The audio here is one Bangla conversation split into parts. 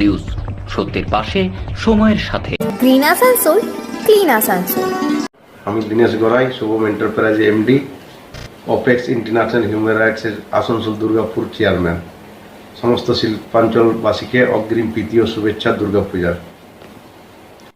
নিউজ সত্যের পাশে সময়ের সাথে। গ্রিন আসানসোল ক্লিন আসানসোল আমি Dinesh Garai Shubham enterprise MD apex international human rights এর আসানসোল দুর্গাপুর চেয়ারম্যান সমস্ত শিল্পাঞ্চলবাসীকে অগ্রিম প্রীতি ও শুভেচ্ছা দুর্গাপূজার।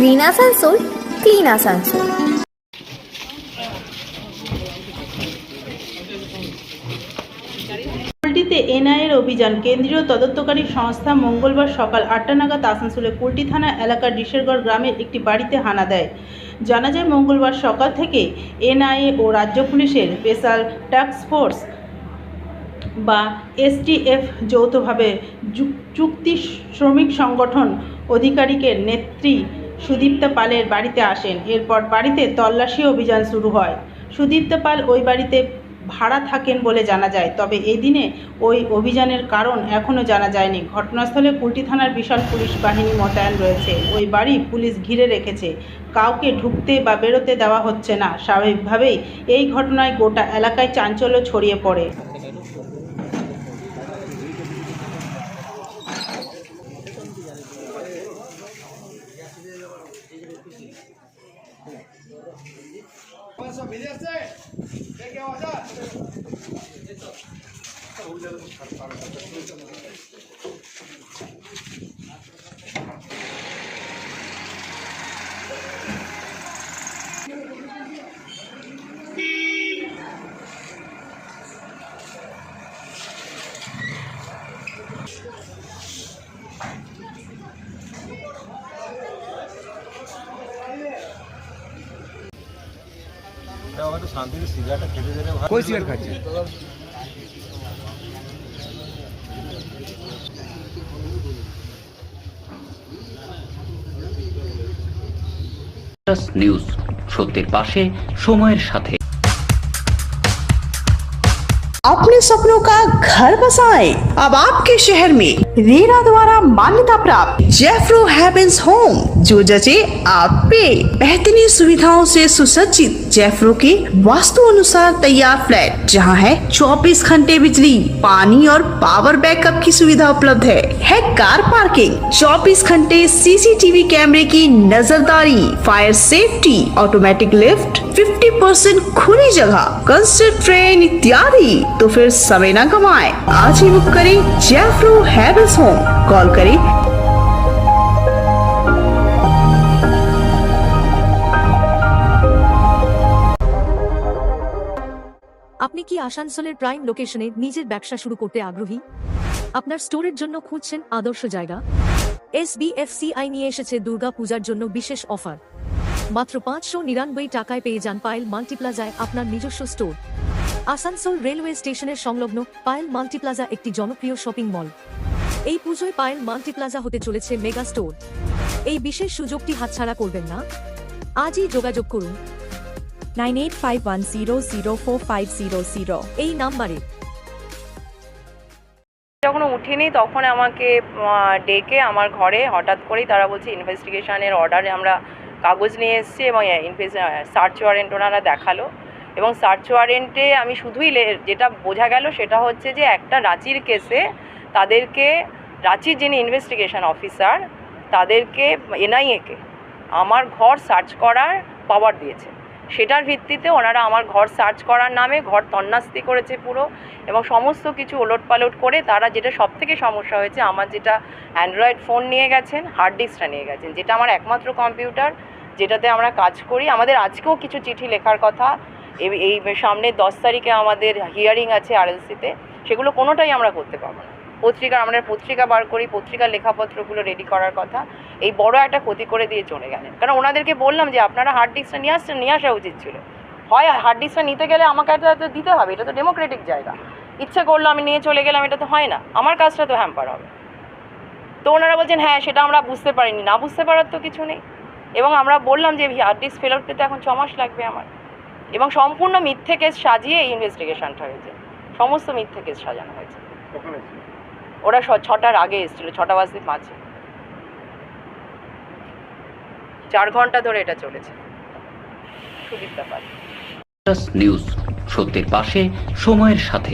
গ্রিন আসানসোল ক্লিন আসানসোল কুলটিতে এনআইএর অভিযান। কেন্দ্রীয় তদন্তকারী সংস্থা মঙ্গলবার সকাল আটটা নাগাদ আসানসোলে কুলটি থানা এলাকার ডিশেরগড় গ্রামের একটি বাড়িতে হানা দেয়। জানা যায়, মঙ্গলবার সকাল থেকে এনআইএ ও রাজ্য পুলিশের স্পেশাল টাস্ক ফোর্স বা এসটিএফ যৌথভাবে চুক্তি শ্রমিক সংগঠন অধিকারিকের নেত্রী সুদীপ্তা পালের বাড়িতে আসেন। এরপর বাড়িতে তল্লাশি অভিযান শুরু হয়। সুদীপ্তা পাল ওই বাড়িতে ভাড়া থাকেন বলে জানা যায়। তবে এই দিনে ওই অভিযানের কারণ এখনও জানা যায়নি। ঘটনাস্থলে কুলটি থানার বিশাল পুলিশ বাহিনী মোতায়েন রয়েছে। ওই বাড়ি পুলিশ ঘিরে রেখেছে। কাউকে ঢুকতে বা বেরোতে দেওয়া হচ্ছে না। স্বাভাবিকভাবেই এই ঘটনায় গোটা এলাকায় চাঞ্চল্য ছড়িয়ে পড়ে। আসছে কই সিগারেট খাচ্ছে? নিউজ সত্যের পাশে সময়ের সাথে। अपने सपनों का घर बसाएँ। अब आपके शहर में रेरा द्वारा मान्यता प्राप्त जेफ्रो हैवेंस होम जो जचे आप पे। बेहतरीन सुविधाओं से सुसज्जित जेफ्रो के वास्तु अनुसार तैयार फ्लैट, जहाँ है 24 घंटे बिजली, पानी और पावर बैकअप की सुविधा उपलब्ध है। है कार पार्किंग 24 घंटे सीसीटीवी कैमरे की नजरदारी fire safety automatic lift 50 percent खुली जगह कंस्ट्रक्ट ट्रेन इत्यादि तो फिर समय न कमाएं आज ही बुक करें जैफ्रो हैवेल्स होम कॉल करें আপনি কি আসানসোলের প্রাইম লোকেশনে নিজের ব্যবসা শুরু করতে আগ্রহী আপনার স্টোরের জন্য খুঁজছেন আদর্শ জায়গা এসবিএফসিআই নিয়ে এসেছে দুর্গা পূজার জন্য বিশেষ অফার মাত্র পাঁচশো নিরানব্বই টাকায় পেয়ে যান পায়েল মাল্টিপ্লাজায় আপনার নিজস্ব স্টোর। আসানসোল রেলওয়ে স্টেশনের সংলগ্ন পায়েল মাল্টিপ্লাজা একটি জনপ্রিয় শপিং মল। এই পুজোয় পায়েল মাল্টিপ্লাজা হতে চলেছে মেগা স্টোর। এই বিশেষ সুযোগটি হাতছাড়া করবেন না। আজই যোগাযোগ করুন। Nine eight five one zero zero four five zero zero. এই নাম্বারে। যখন উঠিনি তখন আমাকে ডেকে আমার ঘরে হঠাৎ করেই তারা বলছে ইনভেস্টিগেশনের অর্ডারে আমরা কাগজ নিয়ে এসেছি এবং সার্চ ওয়ারেন্ট ওনারা দেখাল। এবং সার্চ ওয়ারেন্টে আমি শুধুই যেটা বোঝা গেল সেটা হচ্ছে যে, একটা রাঁচির কেসে তাদেরকে, রাঁচির যিনি ইনভেস্টিগেশন অফিসার তাদেরকে এনআইএকে আমার ঘর সার্চ করার পাওয়ার দিয়েছে। সেটার ভিত্তিতে ওনারা আমার ঘর সার্চ করার নামে ঘর তন্নাস্তি করেছে পুরো এবং সমস্ত কিছু ওলট পালট করে তারা যেটা সব থেকে সমস্যা হয়েছে, আমার যেটা অ্যান্ড্রয়েড ফোন নিয়ে গেছেন হার্ড ডিস্কটা নিয়ে গেছেন, যেটা আমার একমাত্র কম্পিউটার যেটাতে আমরা কাজ করি, আমাদের আজকেও কিছু চিঠি লেখার কথা। এই- সামনে দশ তারিখে আমাদের হিয়ারিং আছে আরএলসিতে সেগুলো কোনোটাই আমরা করতে পারব না। পত্রিকা, আমরা পত্রিকা বার করি, পত্রিকার লেখাপত্রগুলো রেডি করার কথা। এই বড় একটা ক্ষতি করে দিয়ে চলে গেলেন। কারণ ওনাদেরকে বললাম যে, আপনারা হার্ড ডিস্কটা নিয়ে আসছেন, নিয়ে আসা উচিত ছিল। হয় হার্ড ডিস্কটা নিতে গেলে আমাকে এটা তো দিতে হবে, এটা তো ডেমোক্রেটিক জায়গা। ইচ্ছে করল আমি নিয়ে চলে গেলাম, এটা তো হয় না। আমার কাজটা তো হ্যাম্পার হবে। তো ওনারা বলছেন হ্যাঁ সেটা আমরা বুঝতে পারিনি। না বুঝতে পারার তো কিছু নেই। এবং আমরা বললাম যে হার্ড ডিস্ক ফেরত পেতে এখন ছ মাস লাগবে আমার। এবং সম্পূর্ণ মিথ্যে কেস সাজিয়ে এই ইনভেস্টিগেশনটা হয়েছে। সমস্ত মিথ্যে কেস সাজানো হয়েছে। ওরা ছটার আগে এসেছিল ছটা বাজতে পাঁচে। চার ঘণ্টা ধরে এটা চলেছে। সুদীপ ব্যাপার নিউজ সত্যের পাশে সময়ের সাথে।